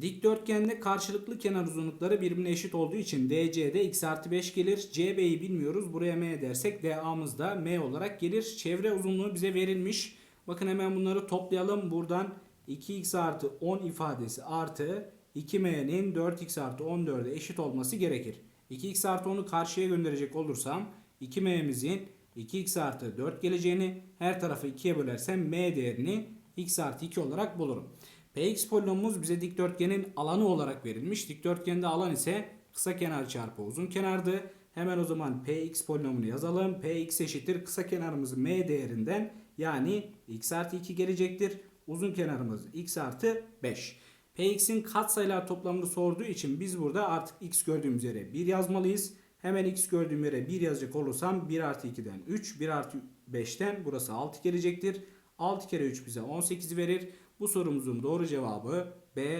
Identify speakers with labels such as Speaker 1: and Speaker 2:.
Speaker 1: Dikdörtgende karşılıklı kenar uzunlukları birbirine eşit olduğu için DC'de x artı 5 gelir. CB'yi bilmiyoruz. Buraya M dersek DA'mız da M olarak gelir. Çevre uzunluğu bize verilmiş. Bakın hemen bunları toplayalım. Buradan 2x artı 10 ifadesi artı 2m'nin 4x artı 14'e eşit olması gerekir. 2x artı 10'u karşıya gönderecek olursam 2m'mizin 2x artı 4 geleceğini her tarafı 2'ye bölersem m değerini x artı 2 olarak bulurum. Px polinomumuz bize dikdörtgenin alanı olarak verilmiş. Dikdörtgende alan ise kısa kenar çarpı uzun kenardı. Hemen o zaman px polinomunu yazalım. px eşittir kısa kenarımız m değerinden yani x artı 2 gelecektir. Uzun kenarımız x artı 5. px'in katsayılar toplamını sorduğu için biz burada artık x gördüğümüz yere 1 yazmalıyız. Hemen x gördüğüm yere 1 yazacak olursam 1 artı 2'den 3, 1 artı 5'ten burası 6 gelecektir. 6 kere 3 bize 18 verir. Bu sorumuzun doğru cevabı B